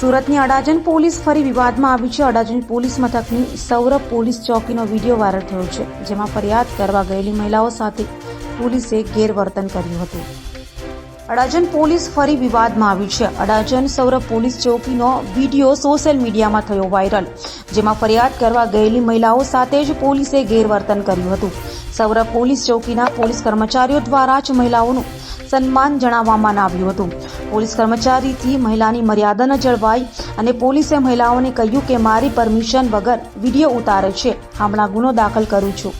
સુરતની અડાજણ પોલીસ ફરી વિવાદમાં આવી છે. અડાજણ પોલીસ મથકની સૌરભ પોલીસ ચોકીનો વીડિયો વાયરલ થયો છે, જેમાં ફરિયાદ કરવા ગયેલી મહિલાઓ સાથે પોલીસે ગેરવર્તન કર્યું હતું. અડાજણ પોલીસ ફરી વિવાદમાં આવી છે. અડાજણ સૌરભ પોલીસ ચોકીનો વીડિયો સોશિયલ મીડિયામાં થયો વાયરલ, જેમાં ફરિયાદ કરવા ગયેલી મહિલાઓ સાથે જ પોલીસે ગેરવર્તન કર્યું હતું. સૌરભ પોલીસ ચોકીના પોલીસ કર્મચારીઓ દ્વારા જ મહિલાઓનું સન્માન જણાવવામાં આવ્યું હતું. પોલીસ કર્મચારીથી મહિલાની મર્યાદા ન જળવાઈ અને પોલીસે મહિલાઓને કહ્યું કે મારી પરમિશન વગર વીડિયો ઉતારે છે. હમણાં ગુનો દાખલ કરું છું.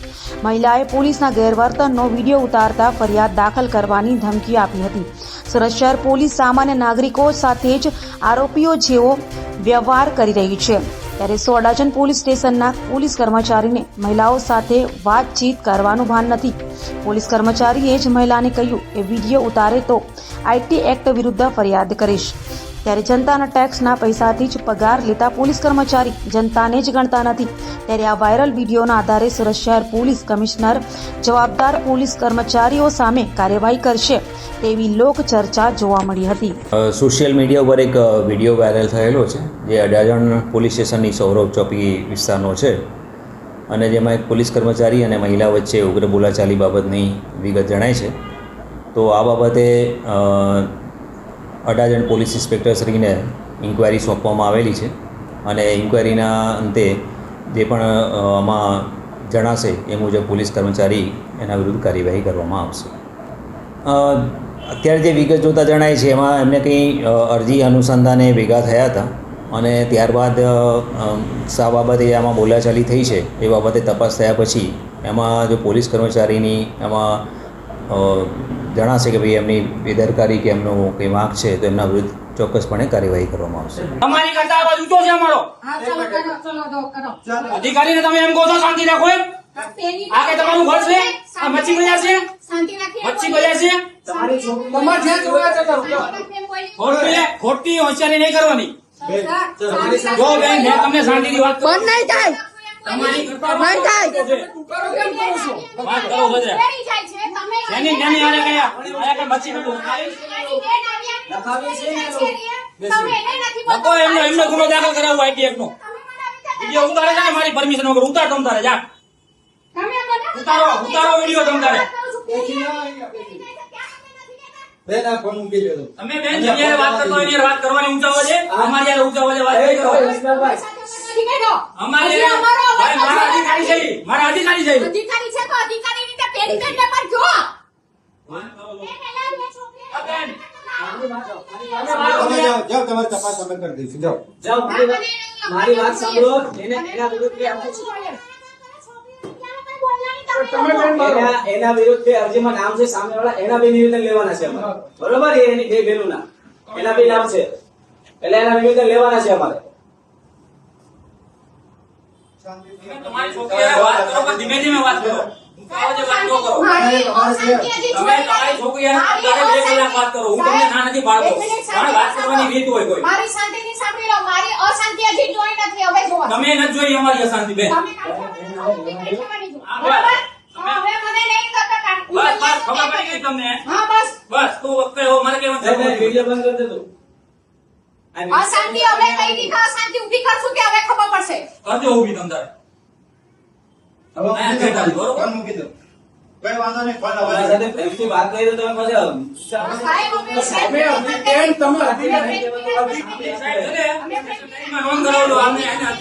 મહિલાએ પોલીસના ગેરવર્તનનો વીડિયો ઉતારતા ફરિયાદ દાખલ કરવાની ધમકી આપી હતી. સુરત શહેર પોલીસ સામાન્ય નાગરિકો સાથે જ આરોપીઓ જેવો વ્યવહાર કરી રહી છે. ત્યારે સોડાચન પોલીસ સ્ટેશનના પોલીસ કર્મચારીને મહિલાઓ સાથે વાતચીત કરવાનું ભાન નથી. પોલીસ કર્મચારીએ જ મહિલાને કહ્યું કે વીડિયો ઉતારે તો આઈટી એક્ટ વિરુદ્ધ ફરિયાદ કરીશ. ત્યારે જનતાના ટેક્સના પૈસાથી જ પગાર લેતા પોલીસ કર્મચારી જનતાને જ ગણતા નથી. ત્યારે આ વાયરલ વિડીયોના આધારે સુરત શહેર પોલીસ કમિશનર જવાબદાર પોલીસ કર્મચારીઓ સામે કાર્યવાહી કરશે તેવી લોક ચર્ચા જોવા મળી હતી. સોશિયલ મીડિયા ઉપર એક વીડિયો વાયરલ થયેલો છે, જે અડાજણ પોલીસ સ્ટેશનની સૌરભ ચોકી વિસ્તારનો છે. અને જેમાં એક પોલીસ કર્મચારી અને મહિલા વચ્ચે ઉગ્ર બોલાચાલી બાબતની વિગત જણાય છે. તો આ બાબતે અડાજણ પોલીસ ઇન્સ્પેક્ટરશ્રીને ઇન્ક્વાયરી સોંપવામાં આવેલી છે અને ઇન્ક્વાયરીના અંતે જે પણ આમાં જણાશે એ મુજબ પોલીસ કર્મચારી એના વિરુદ્ધ કાર્યવાહી કરવામાં આવશે. અત્યારે જે વિગત જોતા જણાય છે, એમાં એમને કંઈ અરજી અનુસંધાને ભેગા થયા હતા અને ત્યારબાદ સા બાબતે આમાં બોલાચાલી થઈ છે એ બાબતે તપાસ થયા પછી એમાં જો પોલીસ કર્મચારીની એમાં જણાશે કે ભાઈ એમની બેદરકારી કે એમનો કંઈ વાંક છે તો એમના વિરુદ્ધ ચોક્કસપણે કાર્યવાહી કરવામાં આવશે. અમારી કરતા અવાજ ઊંચો છે અમારો. હા ચાલો કરો ચલો દો કરો અધિકારીને તમે એમ કહો છો શાંતિ રાખો એમ? આ કે તમારું ઘર છે? આ મચ્છી બજાર છે? મચ્છી બજાર છે? તમારે જ્યાં જોવા ખોટી ખોટી હોશિયારી નહીં કરવાની. જો બેન મેં તમને શાંતિથી વાત બંધ નહીં થાય. તમારી કરતા બંધ થાય. વાત કરો બધે એની જેની આને ગયા આયા કે મચી નું લખો એમનો એમનો ગુનો દાખલ કરાવવો આઈટી નો વીડિયો ઉતારે છે ને મારી પરમિશન વગર ઉતાર તમ તારે જા ઉતારો ઉતારો. વીડિયો તમ તારે બેન આ ફોન મૂકી દેજો તમે. બેન જગ્યાએ વાત કરતો એની વાત કરવાની ઊંચા છે. અમારી યાર ઊંચા અવાજે વાત કરો અમારી મારા અધિકારી છે. મારા અધિકારી છે. અધિકારી છે તો અધિકારી પેપર જો. મારી વાત સાંભળો. એને એના વિરુદ્ધ એના અરજીમાં નામ છે સામેવાળા એના બે નિવેદન લેવાના છે અમારે. બરોબર? એની બે બેનું નામ એના બે નામ છે. એટલે એના નિવેદન લેવાના છે અમારે. તમારી છોકરી વાત કરો ધીમે ધીમે વાત કરો. ઊંચા અવાજે વાત ન કરો મારી અશાંતિ હજી તમે જોઈ તમારી નથી. છોકરી હારે મારી તારે બે કલાક વાત કરો હું તમને ના નથી પાડતો એક મિનિટ પણ વાત કરવાની રીત હોય કોઈ મારી શાંતિથી સાંભળી લો મારી અશાંતિ હજી જોઈ નથી હવે જો તમે નથી જોઈ અમારી અશાંતિ બેન તમે કાઢો. બેઠવાની જો. હા, બસ. બરાબર? તમે- હવે મને નહીં કરતા કાઢ. બસ બસ ખબર પડી ગઈ તમને હા બસ બસ તું વખતે એવો મારે કહેવાનું સાહેબ, જરૂર નથી. વીડિયો બંધ કરી દેજો આ અશાંતિ હવે કઈ દીધા અશાંતિ ઊભી કરશું કે હવે ખબર પડશે કરજો ઊભી તમ તારે હવે મૂકી દો હા, બરોબર. ફોન મૂકી દો કઈ વાંધો નહીં ફોન તમારા સાથે પ્રેમથી વાત કરી તો તમે પછી તમે અમે-